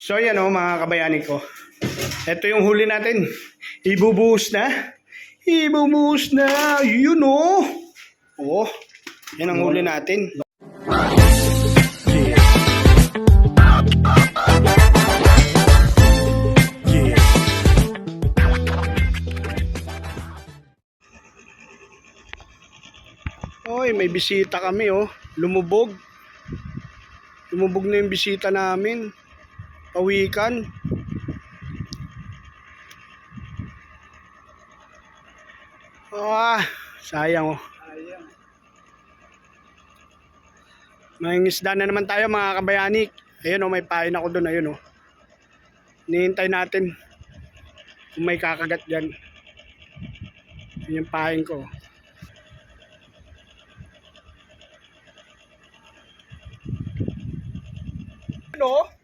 So yan o mga kabayani ko. Ito yung huli natin. Ibubuhos na. Ibubuhos na. Yun o. Oh. Yan ang huli natin. Oy, may bisita kami oh. Lumubog. Lumubog na yung bisita namin. Pawikan. Ah, sayang oh. May isda na naman tayo mga kabayani. Ayun oh, may pain ako doon. Ayun oh. Nihintay natin kung may kakagat dyan. Yun yung pain ko. Ano?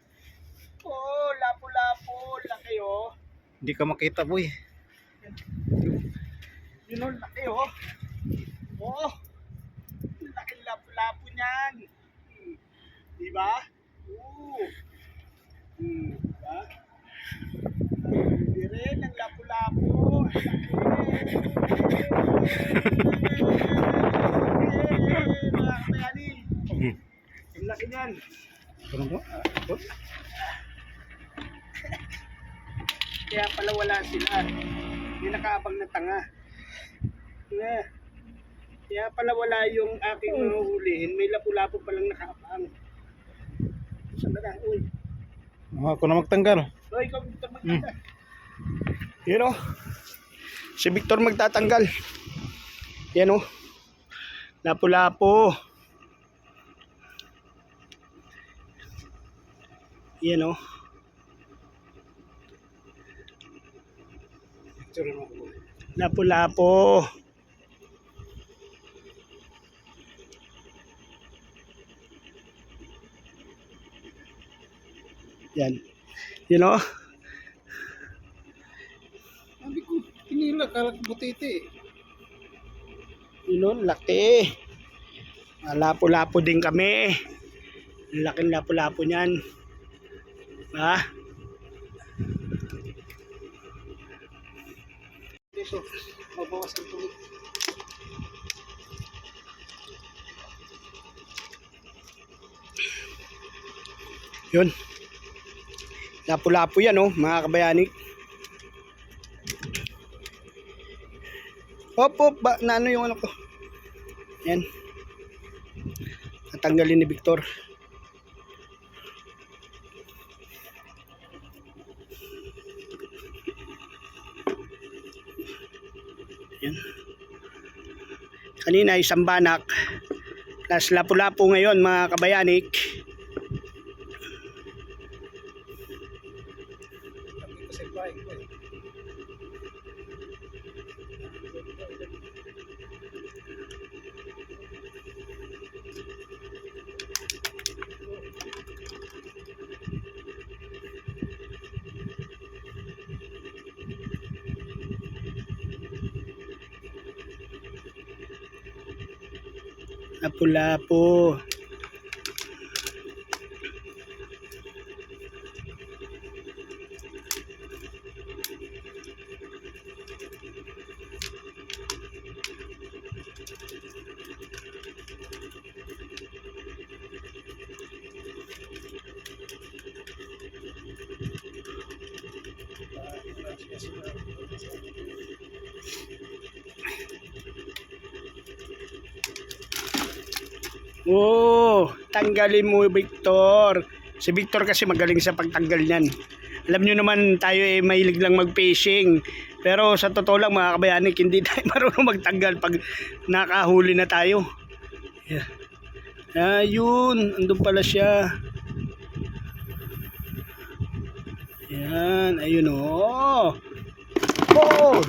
Oh. Hindi ka makita, boy. Yun oh, laki oh. Oh. Laki lapo-lapo niyan. Hmm. Di ba? Oo. Hmm. Diba? Hindi rin ang lapo-lapo. Ang Laki. Ang niyan. Ano mo? Kaya pala wala sila. Hindi nakaabang na tanga. Yeah. Kaya pala wala yung aking huhulihin. May lapu-lapu palang nakaabang. Saan na na? Uy. Ah, ako na magtanggal. Uy, ikaw Victor magtatanggal. Yun o. Si Victor magtatanggal. Yan o. Lapu-lapu. Yan o. Lapu-lapu. Yan. You know? Sabi ko, pinila ka butiti. You know, laki. Lapo-lapo din kami. Laking lapo-lapo niyan. Ha? Dito, mabawas ang tubig. Yun. Lapo-lapo yan, oh, mga kabayani. Hop, hop, ba, na ano yung ano ko? Yan. Natanggalin ni Victor. Kanina isang banak. Plus lapu-lapu ngayon mga kabayanik. Lapu-lapu. Tanggalin mo Victor. Si Victor kasi magaling sa pagtanggal niyan. Alam nyo naman tayo eh mahilig lang mag-fishing. Pero sa totoo lang mga kabayanik, hindi tayo marunong magtanggal pag nakahuli na tayo. Yeah. Ayun, andun pala siya. Yan, ayun oh. Oh,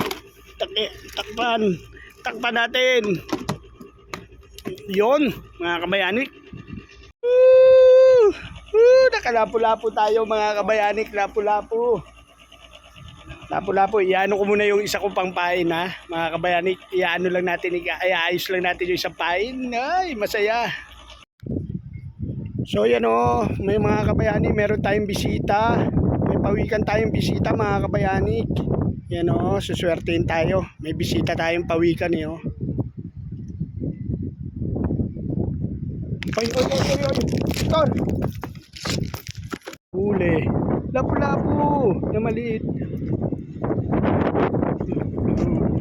taki, takpan. Takpan natin. Yon, mga kabayanik. Nakalapo-lapo tayo mga kabayanik. Lapo-lapo. Lapo-lapo. Iano ko muna yung isa kong pangpain ha. Mga kabayanik. Iano lang natin. Iayos lang natin yung isang pain. Ay, masaya. So yan o, may mga kabayani, meron tayong bisita. May pawikan tayong bisita mga kabayani. Yan o, suswertein tayo. May bisita tayong pawikan eh o. Oy, oy, oy, oy, oy. Tor! Huli. Lapu-lapu na maliit.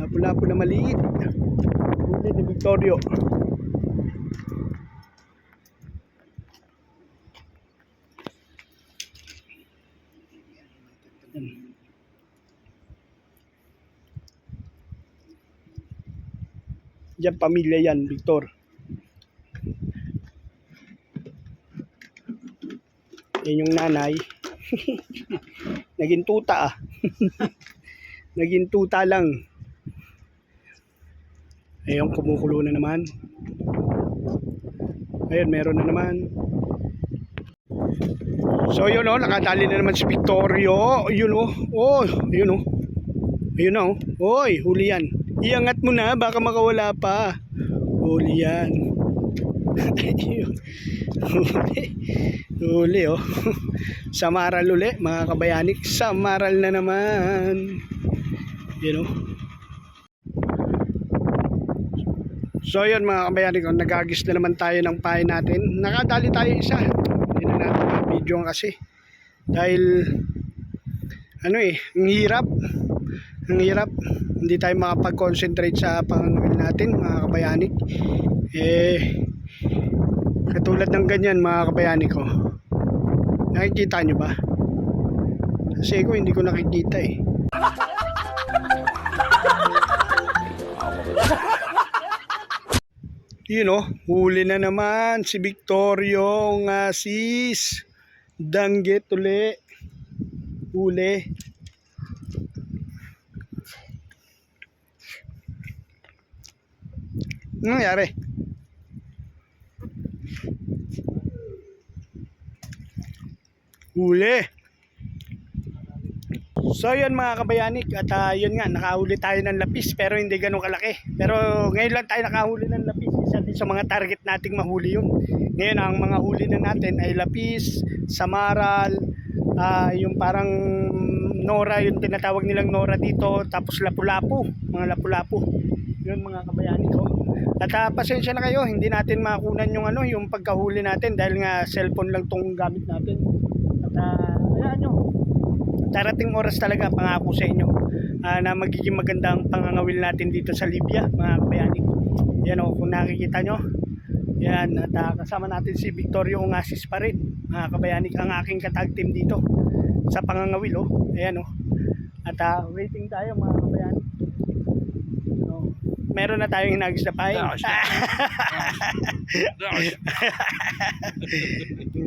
Lapu-lapu na maliit. Huli ni Victorio. Diyan pamilya yan, Victor. Yan yung nanay. Naging tuta ah. Naging tuta lang. Ayun, kumukulo na naman. Ayun, meron na naman. So yun oh, nakadali na naman si Victorio. Yun oh. Oh, yun oh. Ayun na oh. Oy, huli yan. Iangat mo na, baka makawala pa. Huli yan. Ayun. Huli oh. Samaral uli, mga kabayanik. Samaral na naman. Yun oh. So yun mga kabayanik, oh, nagagis na naman tayo ng pahay natin. Nakadali tayo isa. Hindi na natin video kasi. Dahil ano eh, ang hirap. Ang hirap. Hindi tayo makapag-concentrate sa pangangawin natin mga kabayanik. Eh, katulad ng ganyan mga kabayanik ko. Nakikita nyo ba? Kasi ko hindi ko nakikita eh. Yun oh, huli na naman si Victorio nga sis. Danggit uli. Huli. Ano nangyari? Huli. So yun mga kabayanik at ah, yun nga nakahuli tayo ng lapis pero hindi ganun kalaki. Pero ngayon lang tayo nakahuli ng lapis isa din sa mga target nating mahuli yun. Ngayon ang mga huli na natin ay lapis, samaral, ah, yung parang nora yung tinatawag nilang nora dito tapos lapu-lapu, mga lapu-lapu. Yun mga kabayanik ko. At ah, pasensya na kayo, hindi natin makunan yung ano, yung pagkahuli natin dahil nga cellphone lang tong gamit natin. At uh, nyo, darating oras talaga pangako sa inyo ah, na magiging magandang pangangawil natin dito sa Libya mga kabayani yan o kung nakikita nyo. Yan at ah, kasama natin si Victorio Ongasis pa rin mga kabayani ang aking katag team dito sa pangangawil o ayan o at ah, waiting tayo mga kabayani so, meron na tayong hinagis na pahay.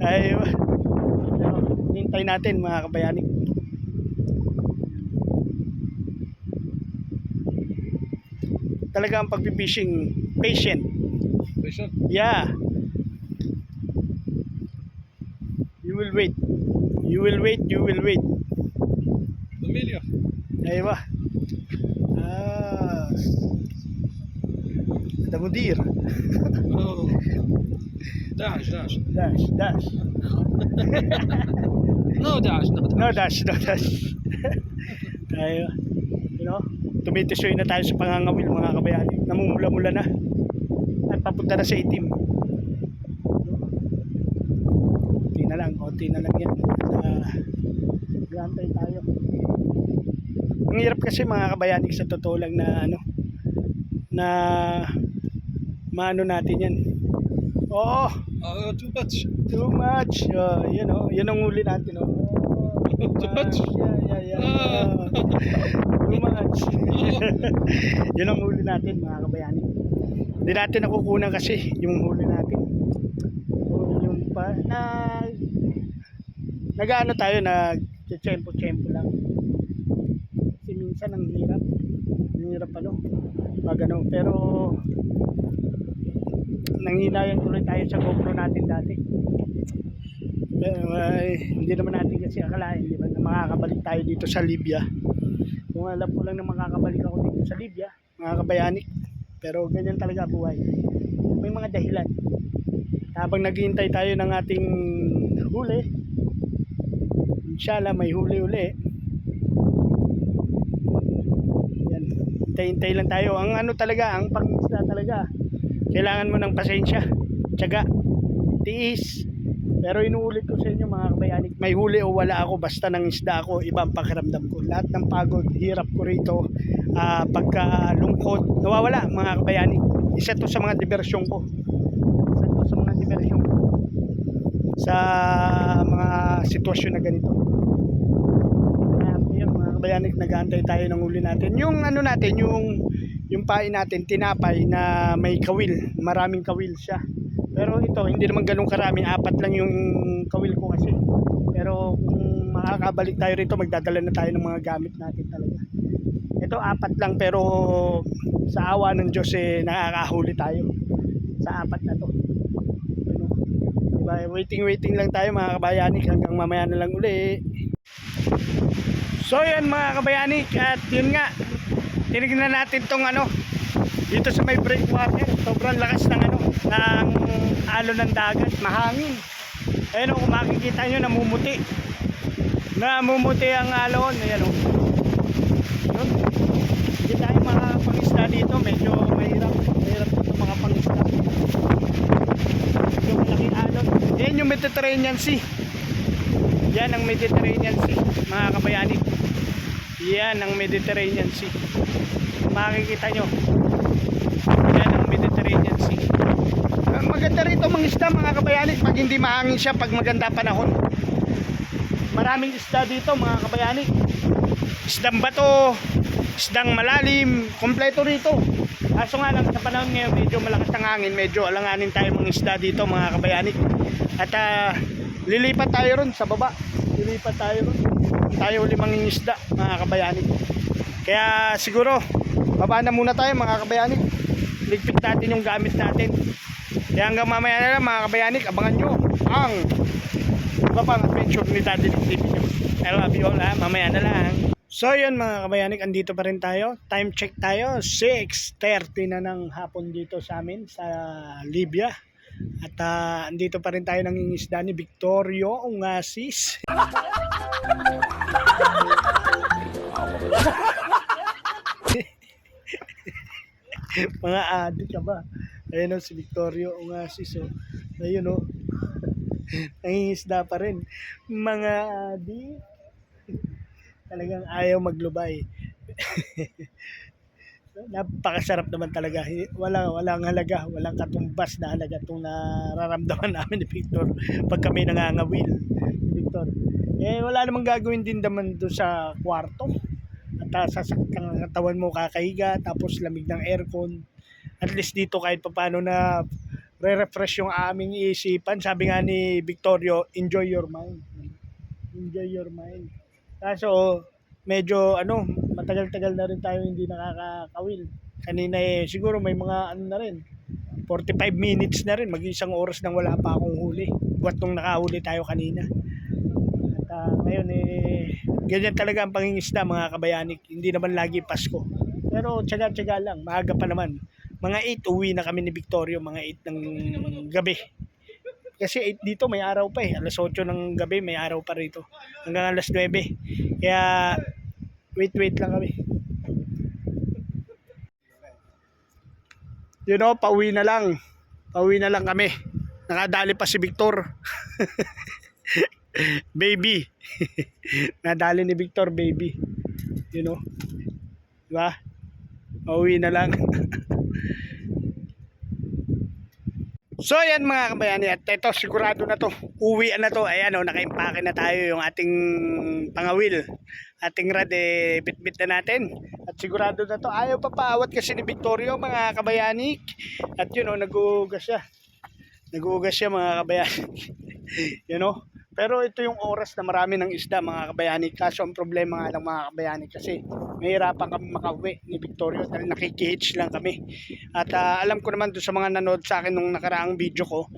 ay hintay natin mga kabayani. Talaga ang pagpipishing patient. Patient. yeah. You will wait. You will wait you will wait. Pamilya. ay ba? Ah. The mudir Oh. Dash, dash. dash dash No dash, no dash. No dash, no dash. tayo, you know, tumitisoy na tayo sa pangangawil mga kabayani. Namumula-mula na. At papunta na sa itim. Konti na lang, konti na lang yan. Uh, Gantay tayo. Ang hirap kasi mga kabayani sa totoo lang na ano, na maano natin yan. Oo, Uh, too much. Too much. Uh, you know, yun ang huli natin. Oh. Too much. Yeah, yeah, yeah. Ah. Too much. yun ang huli natin, mga kabayani. Hindi natin nakukunan kasi yung huli natin. So, yung pa, na, nag-ano tayo, nag tsempo-tsempo lang. Kasi minsan ang hirap. Ang hirap ano. Pag ano, pero nanghilayan tuloy tayo sa GoPro natin dati. Pero ay, hindi naman natin kasi akalain, di ba, na makakabalik tayo dito sa Libya. Kung alam ko lang na makakabalik ako dito sa Libya, mga kabayanik. Pero ganyan talaga buhay. May mga dahilan. habang naghihintay tayo ng ating huli. Inshallah may huli uli. Yan. Hintay-hintay lang tayo. Ang ano talaga, ang pangisda talaga. Kailangan mo ng pasensya, tiyaga, tiis. Pero inuulit ko sa inyo mga kabayanik, may huli o wala ako, basta ng isda ako, iba ang pakiramdam ko. Lahat ng pagod, hirap ko rito, ah, pagkalungkot, nawawala mga kabayanik. Isa to sa mga diversyon ko. Isa to sa mga diversyon ko. Sa mga sitwasyon na ganito. Kaya yun, mga kabayanik, nag-aantay tayo ng huli natin. Yung ano natin, yung yung pain natin, tinapay na may kawil. Maraming kawil siya. Pero ito, hindi naman ganun karami. Apat lang yung kawil ko kasi. Pero kung makakabalik tayo rito, magdadala na tayo ng mga gamit natin talaga. Ito, apat lang pero sa awa ng Diyos eh, nakakahuli tayo. Sa apat na to. Ano? Diba? Waiting, waiting lang tayo mga kabayanik hanggang mamaya na lang uli. So yan mga kabayanik at yun nga tinignan natin tong ano dito sa may breakwater. Sobrang lakas ng ano ng alon ng dagat. Mahangin. Ayun o kung makikita nyo namumuti. Namumuti ang alon ayan o. Yun. Hindi tayo makapangisda dito. Medyo mahirap mahirap dito makapangisda medyo malaking alon yan yung Mediterranean Sea. Yan ang Mediterranean Sea mga kabayanin yan ang Mediterranean Sea makikita nyo. Yan ang Mediterranean Sea. Ah, maganda rito mga isda mga kabayanin pag hindi mahangin siya pag maganda panahon. Maraming isda dito mga kabayanin. Isdang bato isdang malalim kompleto rito. Kaso nga lang sa panahon ngayon medyo malakas ang hangin medyo alanganin tayo mga isda dito mga kabayanin. At ah, lilipat tayo ron sa baba. Lilipat tayo ron. Tayo limang isda mga kabayanin. Kaya siguro baba na muna tayo mga kabayanin ligpit natin yung gamit natin kaya hanggang mamaya na lang mga kabayanin abangan nyo ang iba pang adventure ni Daddy ng TV nyo I love you all ha mamaya na lang So yun mga kabayanik, andito pa rin tayo. Time check tayo, 6.30 na ng hapon dito sa amin sa Libya. At ah, andito pa rin tayo nangingisda ni Victorio Ungasis. mga adik ka ba? Ayun o, si Victorio o. Ayun o. Nangingisda pa rin. Mga adik. Talagang ayaw maglubay. Napakasarap naman talaga. Wala, walang halaga, walang katumbas na halaga itong nararamdaman namin ni Victor pag kami nangangawil. ni Victor. Eh, wala namang gagawin din naman doon sa kwarto. Uh, sasakit ang katawan mo kakahiga, tapos lamig ng aircon. At least dito kahit paano na re-refresh yung aming isipan. Sabi nga ni Victorio, enjoy your mind. Enjoy your mind. Kaso, medyo ano, matagal-tagal na rin tayo hindi nakakawil. Kanina eh, siguro may mga ano na rin, 45 minutes na rin, mag-isang oras nang wala pa akong huli. Buwat nung nakahuli tayo kanina. At ah, ngayon eh, ganyan talaga ang pangingisda mga kabayanik. Hindi naman lagi Pasko. Pero tsaga-tsaga lang, maaga pa naman. Mga 8 uwi na kami ni Victorio, mga 8 ng gabi. Kasi 8 dito may araw pa eh. Alas 8 ng gabi may araw pa rito. Hanggang alas 9. Kaya wait wait lang kami. You know, pauwi na lang. Pauwi na lang kami. Nakadali pa si Victor. baby. Nadali ni Victor, baby. You know. Diba? Pauwi na lang. So ayan mga kabayani at ito sigurado na to uwi na to ayan o nakaimpake na tayo yung ating pangawil ating rad eh bitbit na natin at sigurado na to ayaw pa paawat kasi ni Victorio mga kabayani at yun o nagugas siya nagugas siya mga kabayani you know pero ito yung oras na marami ng isda mga kabayani kaso ang problema nga lang mga kabayani kasi mahirapan kami makauwi ni Victorio dahil nakikihitch lang kami at ah, alam ko naman doon sa mga nanood sa akin nung nakaraang video ko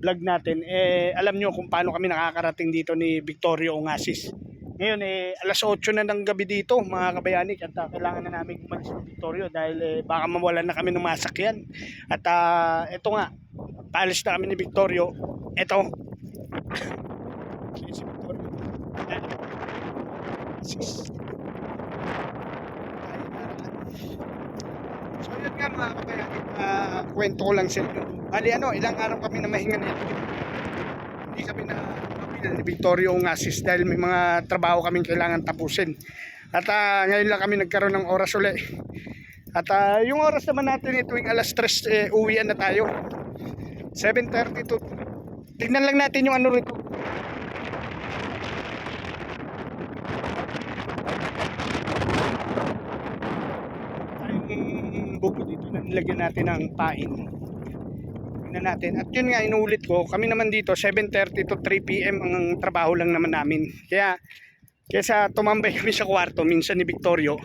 vlog natin eh alam nyo kung paano kami nakakarating dito ni Victorio Ongasis ngayon eh alas 8 na ng gabi dito mga kabayani at ah, kailangan na namin umalis ni Victorio dahil eh, baka mawalan na kami ng masakyan at ah, ito nga paalis na kami ni Victorio. Eto. Si Victorio. Ayan. Sis. So yun nga mga kabayan, uh, kwento ko lang sa inyo. Bali ano, ilang araw kami na mahinga nito. Hindi kami na mapilan ni Victorio ng assist dahil may mga trabaho kaming kailangan tapusin. At ah, ngayon lang kami nagkaroon ng oras uli. At ah, yung oras naman natin eh, tuwing alas 3 eh, uwian na tayo. 7.30 to Tignan lang natin yung ano rito. Yung buko na nilagyan natin ng pain. Tignan natin. At yun nga, inuulit ko, kami naman dito, 7.30 to 3 p.m. ang trabaho lang naman namin. Kaya, kesa tumambay kami sa kwarto, minsan ni Victorio,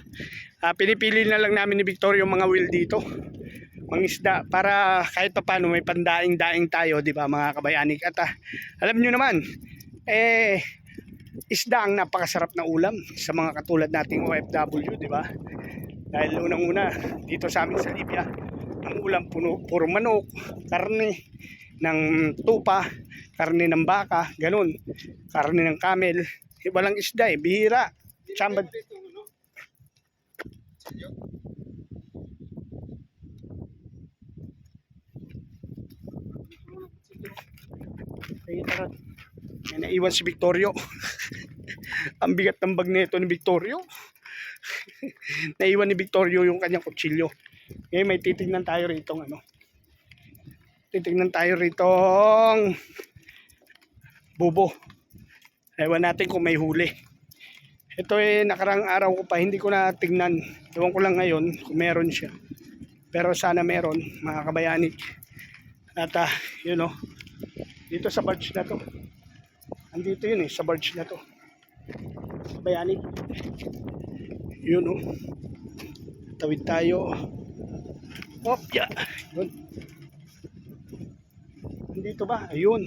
ah, pinipili na lang namin ni Victorio mga wheel dito mangisda para kahit pa paano may pandaing-daing tayo, di ba mga kabayanik. At ah, alam nyo naman, eh, isda ang napakasarap na ulam sa mga katulad nating OFW, di ba? Dahil unang-una, dito sa amin sa Libya, ang ulam puno, puro manok, karne ng tupa, karne ng baka, ganun, karne ng camel, eh, walang isda eh, bihira. Chambad. May naiwan si Victorio. Ang bigat ng bag nito ni Victorio. naiwan ni Victorio yung kanyang kutsilyo. Ngayon may titignan tayo rito ano. Titignan tayo rito bubo. Ewan natin kung may huli. Ito eh nakarang araw ko pa hindi ko na tignan. Ewan ko lang ngayon kung meron siya. Pero sana meron mga kabayanik. At ah, you know, dito sa barge na to. Andito yun eh, sa barge na to. Bayani. Yun oh. Tawid tayo. Oh, yeah. Yun. Andito ba? Ayun.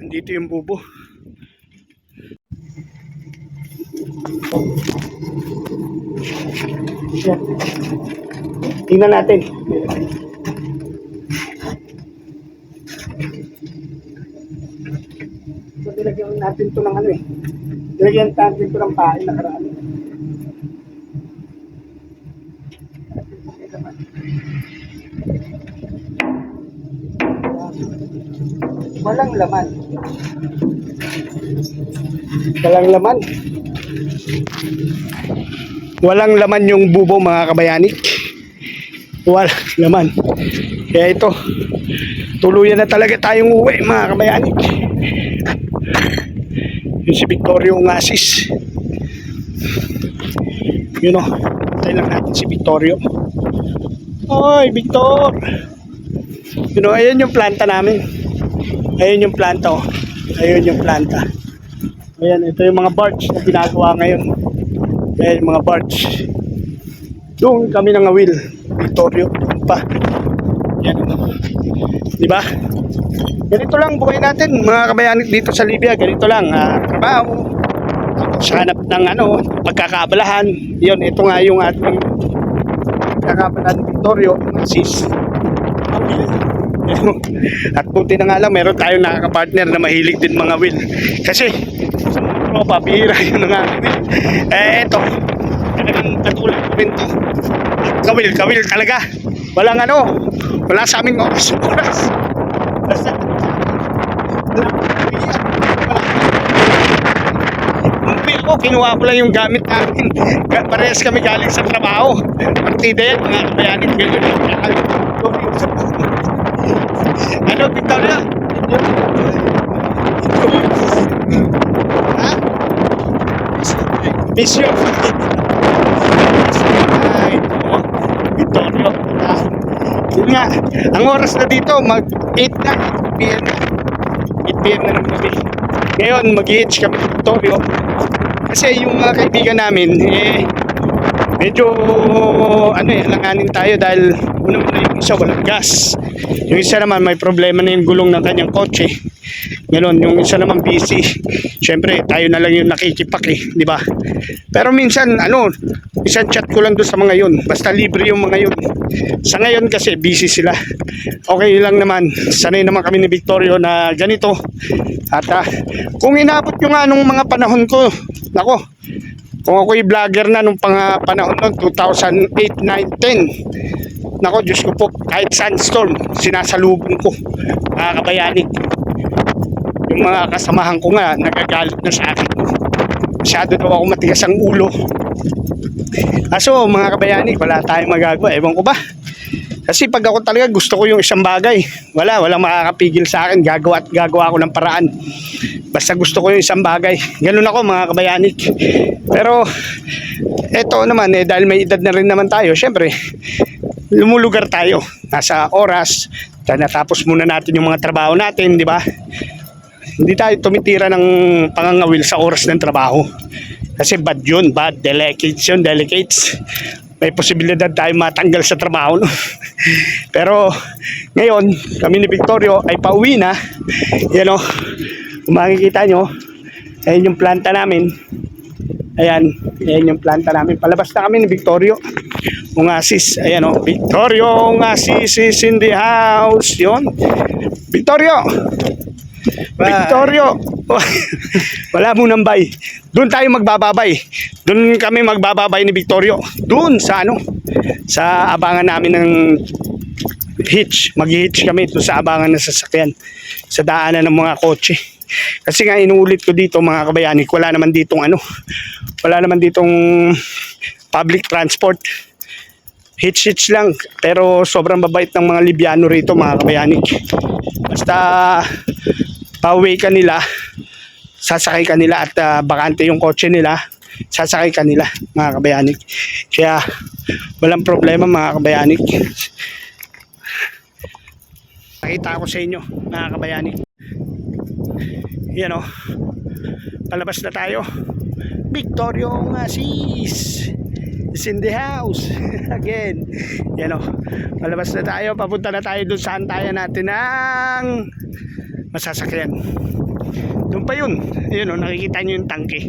Andito yung bubo. Yeah. Tingnan natin. So, nilagyan natin to ng ano eh. Nilagyan natin to ng pain na. Walang laman. Walang laman. Walang laman yung bubo mga kabayanik. Walang laman. Kaya ito, tuluyan na talaga tayong uwi mga kabayanik. Yung si Victorio Ngasis. Yun o. Tayo lang natin si Victorio. Oy, Victor! Yun o, ayan yung planta namin. Ayan yung planta o. Ayan yung planta. Ayan, ito yung mga barge na ginagawa ngayon. Ayan yung mga barge. Doon kami nangawil. Victorio, doon pa. Yan. Di ba? Ganito lang buhay natin, mga kabayanin dito sa Libya. Ganito lang, ah, trabaho. Tapos hanap ng ano, pagkakaabalahan. Yun, ito nga yung ating pagkakaabalahan Victorio, sis. At buti na nga lang, meron tayong nakaka-partner na mahilig din mga will. Kasi, sa mga tropa, bihira yun nga will. Eh, ito, talagang katulad ko rin to. Kawil, kawil talaga. Walang ano, wala sa aming oras. oras. Basta, ako, kinuha ko lang yung gamit namin. Parehas kami galing sa trabaho. Partida yan, mga kabayanin. Ganyan yung Ano, Victoria? Ha? Mission. Ay. Ah, Yun nga, ang oras na dito, mag 8 na, 8 p.m. na. 8 p.m. na ng gabi. Ngayon, mag-hitch kami ng Victorio. Kasi yung mga kaibigan namin, eh, medyo, ano eh, alanganin tayo dahil una-una yung isa walang gas. Yung isa naman may problema na yung gulong ng kanyang kotse. Ganon, yung isa naman busy. Siyempre, tayo na lang yung nakikipak eh, di ba? Pero minsan, ano, isang chat ko lang doon sa mga yun. Basta libre yung mga yun. Sa ngayon kasi, busy sila. Okay lang naman. Sanay naman kami ni Victorio na ganito. At ah, kung inabot yung nga nung mga panahon ko, nako, kung ako'y vlogger na nung pang, panahon nun, 2008, 9, 10, nako, Diyos ko po, kahit sandstorm, sinasalubong ko, mga kabayani. Yung mga kasamahan ko nga, nagagalit na sa akin. Masyado daw ako matigas ang ulo. Kaso, mga kabayani, wala tayong magagawa. Ewan ko ba? Kasi pag ako talaga gusto ko yung isang bagay, wala, walang makakapigil sa akin. Gagawa at gagawa ako ng paraan. Basta gusto ko yung isang bagay. Ganun ako mga kabayanik. Pero, eto naman, eh, dahil may edad na rin naman tayo, syempre, lumulugar tayo. Nasa oras, natapos muna natin yung mga trabaho natin, di ba? Hindi tayo tumitira ng pangangawil sa oras ng trabaho. Kasi bad yun, bad, delicates yun, delicates. May posibilidad tayo matanggal sa trabaho. No? Pero ngayon, kami ni Victorio ay pauwi na. Yan o, kung makikita nyo, ayan yung planta namin. Ayan, ayan yung planta namin. Palabas na kami ni Victorio. Ungasis, ayan o. Victorio, Ungasis is in the house. Yun. Victorio! Victorio! Wala mo nang bay. Doon tayo magbababay. Doon kami magbababay ni Victorio. Doon sa ano? Sa abangan namin ng hitch. Mag-hitch kami doon sa abangan ng sasakyan. Sa daanan ng mga kotse. Kasi nga inuulit ko dito mga kabayani, wala naman ditong ano, wala naman ditong public transport. Hitch-hitch lang. Pero sobrang babait ng mga Libyano rito mga kabayani. Basta pauwi ka nila, sasakay ka nila at ah, bakante yung kotse nila, sasakay ka nila mga kabayanik. Kaya walang problema mga kabayanik. Nakita ko sa inyo mga kabayanik. Yan o. Palabas na tayo. Victorio Asis is in the house again. Yan o. Palabas na tayo. Papunta na tayo dun sa antayan natin ng masasakyan. Doon pa yun. Yun o, nakikita nyo yung tangke.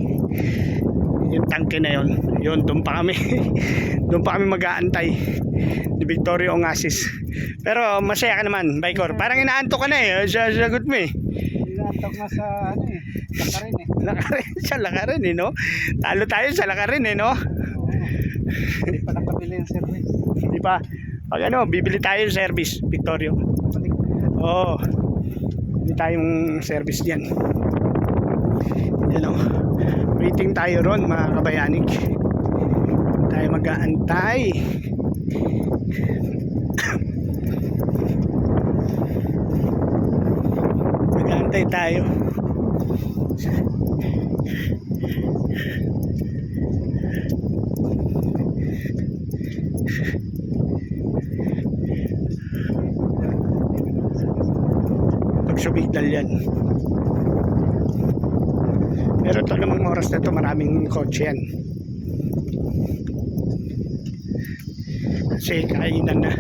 Yung tangke na yun. Yun, doon pa kami. doon pa kami mag-aantay ni Victorio Ongasis. Pero masaya ka naman, Baykor. Parang inaantok ka na eh. Sa sagot mo eh. Inaantok na sa ano eh. Lakarin eh. Lakarin siya, lakarin eh, no? Talo tayo sa lakarin eh, no? Hindi pa nakabili yung service. Di ba? Pag ano, bibili tayo ng service, Victorio. Oo. Bibili tayong service diyan. Yan o. Waiting tayo ron, mga kabayanik. Tayo mag-aantay. Mag-aantay tayo. Pag Pero ito namang oras na ito, maraming kotse yan. Kasi kainan na.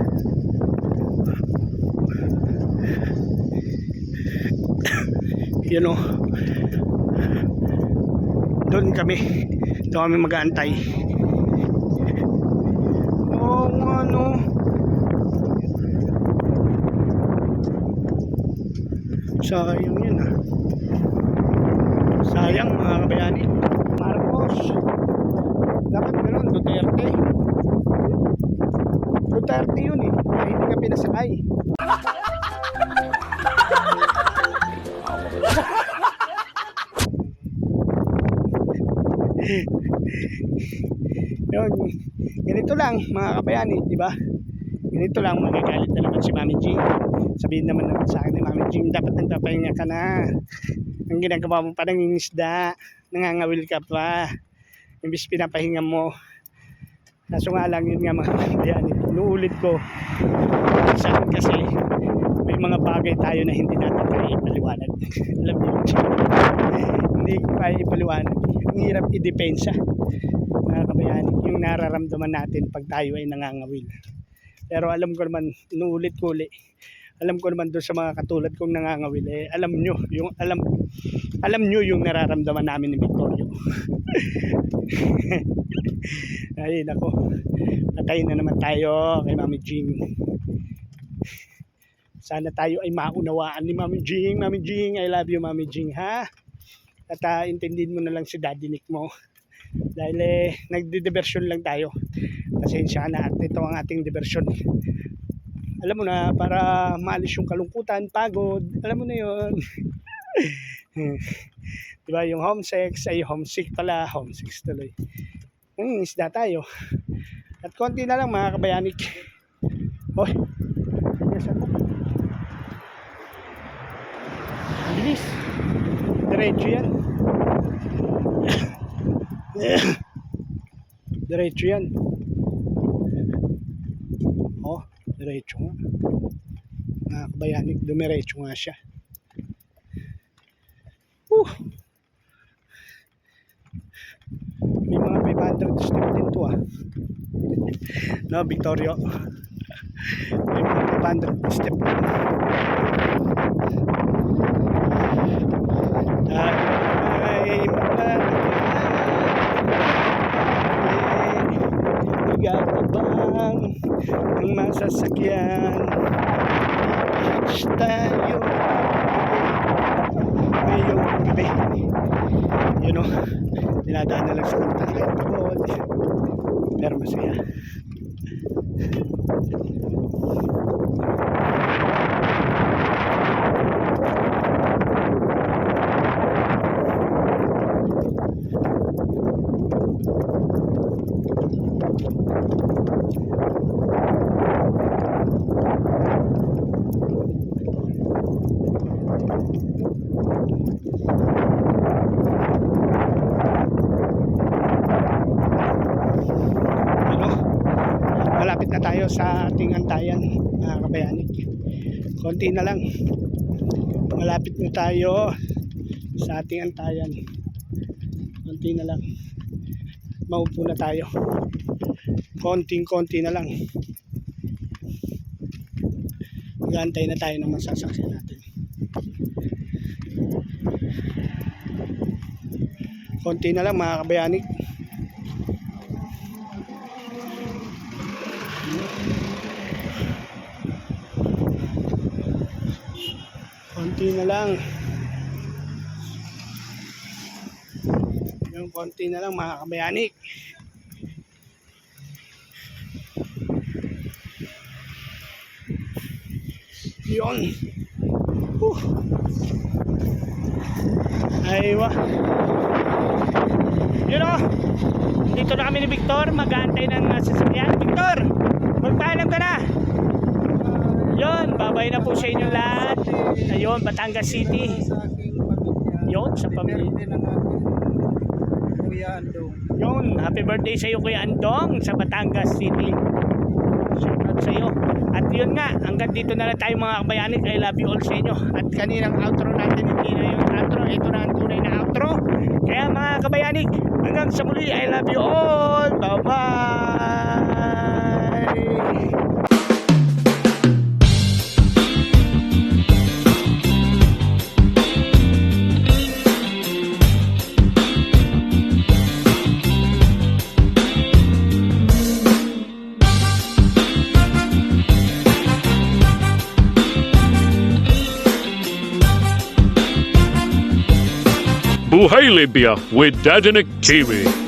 Yun o. Doon kami. Doon kami mag-aantay. Oo, nga, ano. Sayang yun ah. Sayang mga kabayani. Marcos. Dapat ganun, Duterte. Duterte yun eh. Kaya hindi ka pinasakay. yun. Ganito lang mga kabayani, di ba? Ganito lang, magagalit na naman si Mami Jean. Sabihin naman naman sa akin ni Mami Jean, dapat nagpapahinga ka na. Ang ginagawa mo pa ng isda, nangangawil ka pa. Imbis pinapahinga mo. Kaso nga lang yun nga mga kabayani, inuulit ko. Sa akin kasi, may mga bagay tayo na hindi natin kaya ipaliwanag. Alam niyo, hindi ko kaya ipaliwanag. Ang hirap idepensa. Mga kabayani, yung nararamdaman natin pag tayo ay nangangawil. Pero alam ko naman, inuulit ko uli. Alam ko naman doon sa mga katulad kong nangangawil eh, alam nyo, yung alam alam nyo yung nararamdaman namin ni Victorio. Ay, nako. Patay na naman tayo kay Mami Jing. Sana tayo ay maunawaan ni Mami Jing. Mami Jing, I love you Mami Jing, ha? At ah, intindihin mo na lang si Daddy Nick mo. Dahil eh, nagdi-diversion lang tayo. Pasensya na at ito ang ating diversion. Alam mo na, para maalis yung kalungkutan, pagod, alam mo na yun. diba, yung homesick, ay homesick pala, homesick tuloy. Hmm, isda tayo. At konti na lang mga kabayanik. Hoy, yes ako. Bilis. Diretso yan. Diretso yan. Oh, diretso nga. Mga kabayanik, dumiretso nga siya. Uh. May mga 500 step din to ah. No, Victorio. May mga 500 step din. Gagabang ng masasakyan Beach tayo Ngayong gabi You know Dinadaan na lang sa kanta kahit pagod. Pero masaya ano, malapit na tayo sa ating antayan mga kabayanik konti na lang. Malapit na tayo sa ating antayan. Konti na lang. Maupo na tayo. Konting konti na lang. Gantay na tayo ng masasakyan natin. Konti na lang mga kabayanik konti na lang. Yung konti na lang mga kabayanik. Yun. Uh. aywa yun o dito na kami ni Victor. Mag-aantay ng uh, sasakyan. Victor magpaalam ka na yun, babay na po sa inyo lahat. Ayun, Batangas City. Yun, sa pamilya. Kuya Andong. Yun, happy birthday sa iyo Kuya Andong sa Batangas City. Shout out sa iyo. At yun nga, hanggang dito na lang tayo mga kabayanin. I love you all sa inyo. At kaninang outro natin, hindi na yung outro. Ito na ang tunay na outro. Kaya mga kabayanin, hanggang sa muli, I love you all. Bye-bye. Buhay Libya with Dadinik TV.